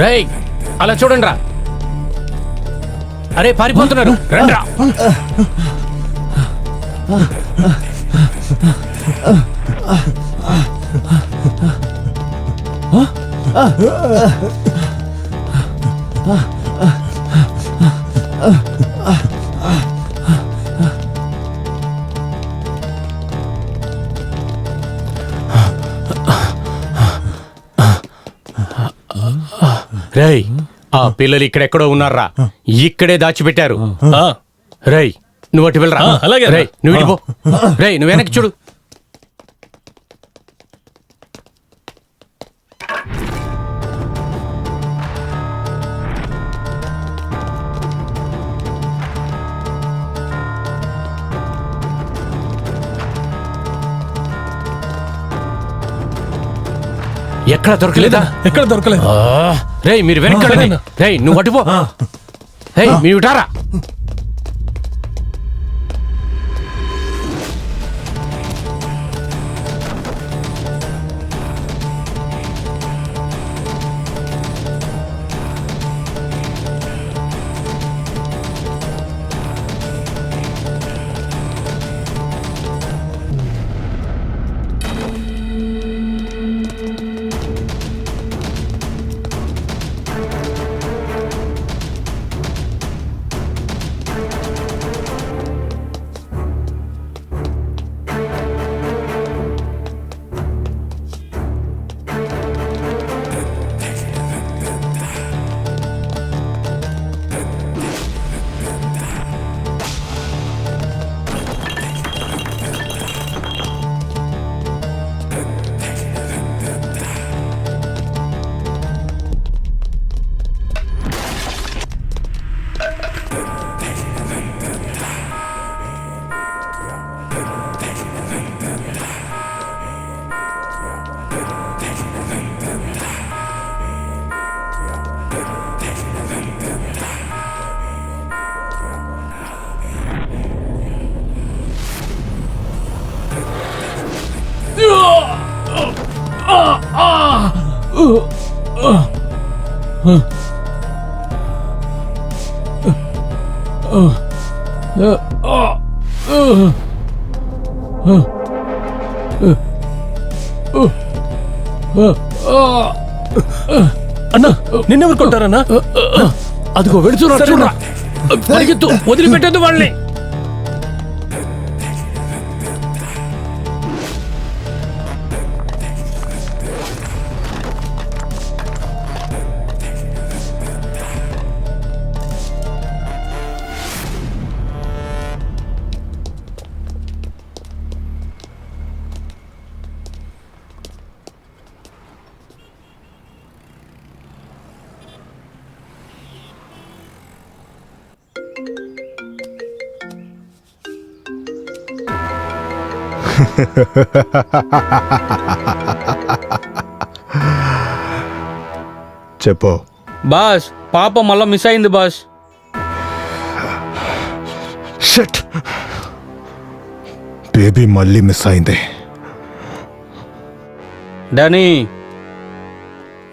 రేయ్ అలా చూడండి రా అరే పారిపోతున్నారు. రండ్రా. రేయ్ ఆ పిల్లలు ఇక్కడెక్కడో ఉన్నారా ఇక్కడే దాచిపెట్టారు. రేయ్ నువ్వు అటు వెళ్ళరా? అలాగే. రేయ్ నువ్వు ఇటు పో. రేయ్ నువ్వు వెనక్కి చూడు. ఎక్కడ దొరకలేదా? ఎక్కడ దొరకలేదు. రేయ్ మీరు. సరేనా? రేయ్ నువ్వు అటు పో. రేయ్ మీరు ఇటారా అన్నా నిన్నెవరు కొట్టారన్నా? అదిగో వెళుతున్నారు చూడరా పరిగెత్తు. వదిలిపెట్టద్దు వాళ్ళని. చెప్పు. బాస్ పాప మళ్ళా మిస్ అయింది బాస్. షట్ బేబీ మళ్ళీ మిస్ అయింది. డానీ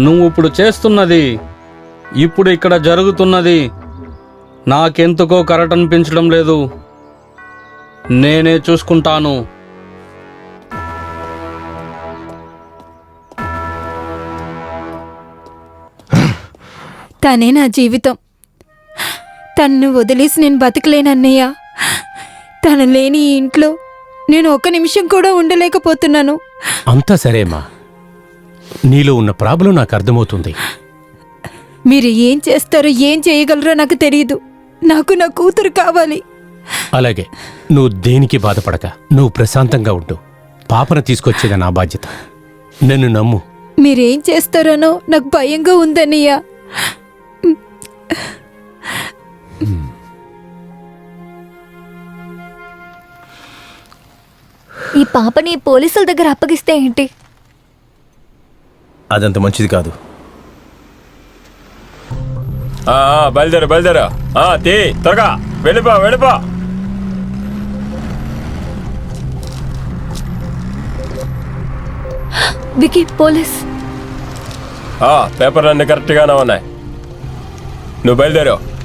నువ్వు ఇప్పుడు చేస్తున్నది ఇప్పుడు ఇక్కడ జరుగుతున్నది నాకెందుకో కరెక్ట్ అనిపించడం లేదు. నేనే చూసుకుంటాను. తనే నా జీవితం. తన్ను వదిలేసి నేను బతకలేనన్నయ్య. తను లేని ఈ ఇంట్లో నేను ఒక్క నిమిషం కూడా ఉండలేకపోతున్నాను. అంతా సరేమ్మా నీలో ఉన్న ప్రాబ్లం నాకు అర్థమవుతుంది. మీరు ఏం చేస్తారో ఏం చేయగలరో నాకు తెలియదు నాకు నా కూతురు కావాలి. అలాగే నువ్వు దేనికి బాధపడక నువ్వు ప్రశాంతంగా ఉండు. పాపను తీసుకొచ్చేది నా బాధ్యత. నన్ను నమ్ము. మీరేం చేస్తారోనో నాకు భయంగా ఉందన్నయ్య. ఈ పాపని పోలీసుల దగ్గర అప్పగిస్తే ఏంటి? అదంత మంచిది కాదు. ఆ, ఆ, బయలుదేరు బయలుదేరు. ఆ, తీ త్వరగా. వెళ్ళిపో వెళ్ళిపో. Vicky police. ఆ, పేపర్లు అన్ని కరెక్ట్గానే ఉన్నాయి. నువ్వు బయలుదేరావు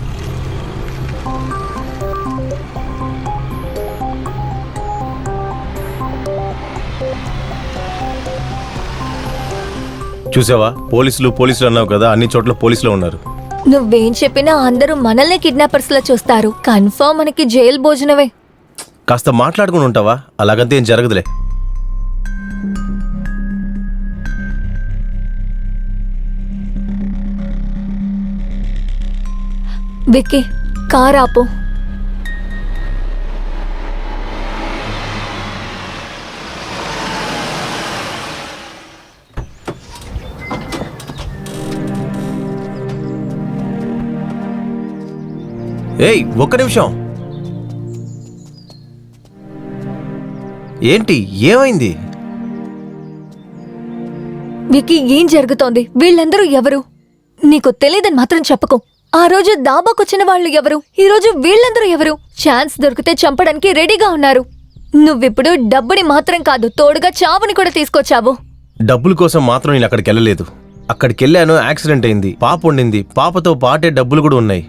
చూసావా? పోలీసులు పోలీసులు అన్నావు కదా అన్ని చోట్ల పోలీసులు ఉన్నారు. నువ్వేం చెప్పినా అందరూ మనల్ని కిడ్నాపర్స్ లా చూస్తారు. కన్ఫర్మ్ మనకి జైలు భోజనమే. కాస్త మాట్లాడుకుని ఉంటావా? అలాగంతే ఏం జరగదులే. విక్కీ కార్ ఆపు. ఏయ్ ఒక్క నిమిషం. ఏంటి ఏమైంది? విక్కీ ఏం జరుగుతోంది? వీళ్ళందరూ ఎవరు? నీకు తెలియదని మాత్రం చెప్పకు. ఆ రోజు దాబాకొచ్చిన వాళ్ళు ఎవరు? ఈ రోజు వీళ్ళందరూ ఎవరు? ఛాన్స్ దొరికితే చంపడానికి రెడీగా ఉన్నారు. నువ్విప్పుడు డబ్బుని మాత్రం కాదు తోడుగా చావుని కూడా తీసుకొచ్చావు. డబ్బుల కోసం మాత్రం నేను అక్కడికి వెళ్ళలేదు. అక్కడికి వెళ్ళాను యాక్సిడెంట్ అయింది పాప ఉండింది పాపతో పాటే డబ్బులు కూడా ఉన్నాయి.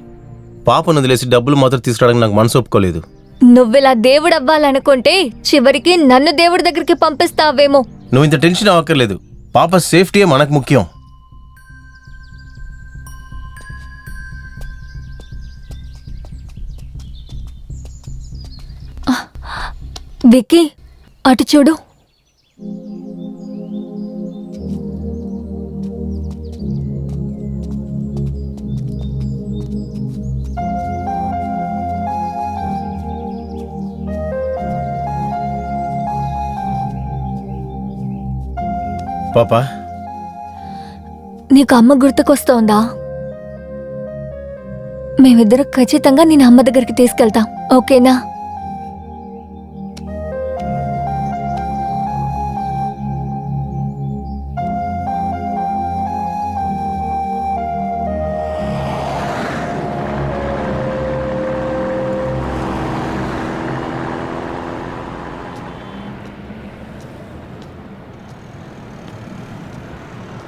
పాపను వదిలేసి డబ్బులు మాత్రం తీసుకురావడానికి నాకు మనసు ఒప్పుకోలేదు. నువ్విలా దేవుడవ్వాలనుకుంటే చివరికి నన్ను దేవుడి దగ్గరికి పంపిస్తావేమో. నువ్వు ఇంత టెన్షన్ అవ్వక్కర్లేదు. పాప సేఫ్టీయే మనకు ముఖ్యం. విక్కీ అటు చూడు. పాపా? నీకు అమ్మ గుర్తుకొస్తోందా? మేమిద్దరం ఖచ్చితంగా నేను అమ్మ దగ్గరికి తీసుకెళ్తాం ఓకేనా?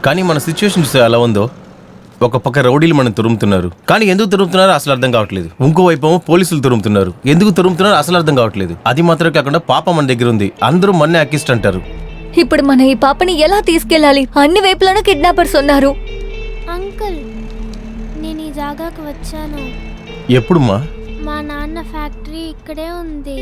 కానీ మన సిచ్యువేషన్ చూస్తే ఎలా ఉందో ఒక పక్క రౌడీలు మనం తురుముతున్నారు. కానీ ఎందుకు తురుముతున్నారో అసలు అర్థం కావట్లేదు. ఇంకో వైపు ఏమో పోలీసులు తురుముతున్నారు. ఎందుకు తురుముతున్నారో అసలు అర్థం కావట్లేదు. అది మాత్రమే కాకుండా పాప మన దగ్గర ఉంది. అందరూ మన్నే అక్కిస్ట్ అంటారు. ఇప్పుడు మన ఈ పాపని ఎలా తీసుకెళ్ళాలి? అన్ని వైపులను కిడ్నాపర్స్ ఉన్నారు. అంకుల్ నేను ఈ జాగాకు వచ్చాను. ఎప్పుడుమ్మా మా నాన్న ఫ్యాక్టరీ ఇక్కడే ఉంది.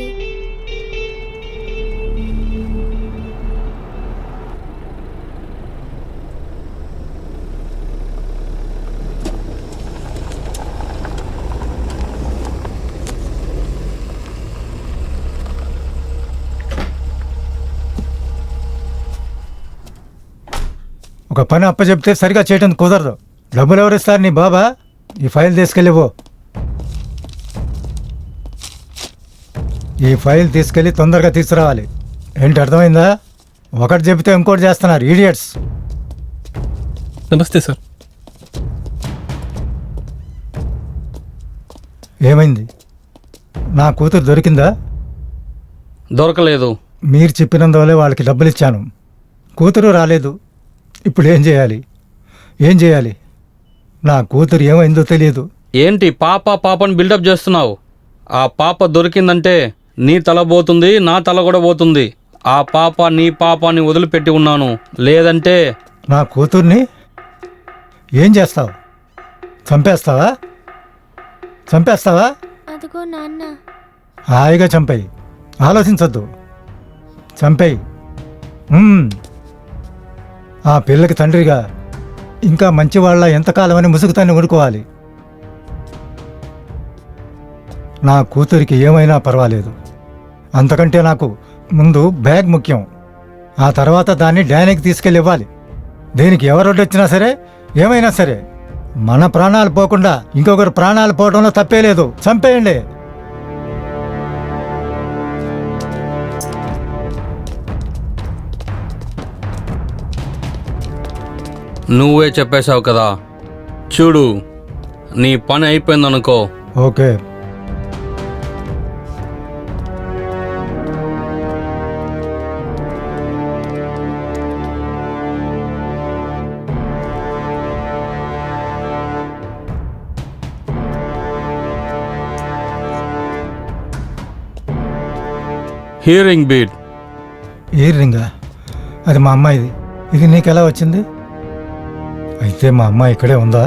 ఒక పని అప్పచెప్తే సరిగా చేయటం కుదరదు. డబ్బులు ఎవరు ఇస్తారు నీ బాబా? ఈ ఫైల్ తీసుకెళ్ళిపో. ఈ ఫైల్ తీసుకెళ్ళి తొందరగా తీసుకురావాలి. ఏంటి అర్థమైందా? ఒకటి చెబితే ఇంకోటి చేస్తున్నారు ఈడియట్స్ నమస్తే సార్. ఏమైంది? నా కూతురు దొరికిందా? దొరకలేదు. మీరు చెప్పినందువల్లే వాళ్ళకి డబ్బులు ఇచ్చాను కూతురు రాలేదు. ఇప్పుడు ఏం చేయాలి? ఏం చేయాలి? నా కూతురు ఏమైందో తెలియదు. ఏంటి పాప పాపని బిల్డప్ చేస్తున్నావు? ఆ పాప దొరికిందంటే నీ తల పోతుంది నా తల కూడా పోతుంది. ఆ పాప నీ పాపాని వదిలిపెట్టి ఉన్నాను. లేదంటే నా కూతుర్ని ఏం చేస్తావు? చంపేస్తావా? చంపేస్తావా? అదిగో నాన్న. హాయిగా చంపేయి. ఆలోచించొద్దు. చంపేయి. ఆ పిల్లకి తండ్రిగా ఇంకా మంచివాళ్ళ ఎంతకాలమని ముసుగుతాన్ని వడుకోవాలి నా కూతురికి ఏమైనా పర్వాలేదు. అంతకంటే నాకు ముందు బ్యాగ్ ముఖ్యం. ఆ తర్వాత దాన్ని డ్యానికి తీసుకెళ్ళి ఇవ్వాలి దీనికి ఎవరొడ్డొచ్చినా సరే ఏమైనా సరే. మన ప్రాణాలు పోకుండా ఇంకొకరు ప్రాణాలు పోవడంలో తప్పే లేదు. చంపేయండి. నువ్వే చెప్పేశావు కదా. చూడు నీ పని అయిపోయిందనుకో. ఓకే. హియరింగ్ బీట్ ఇయర్ రింగా అది మా అమ్మాయిది. ఇది నీకు ఎలా వచ్చింది? అయితే మా అమ్మ ఇక్కడే ఉందా?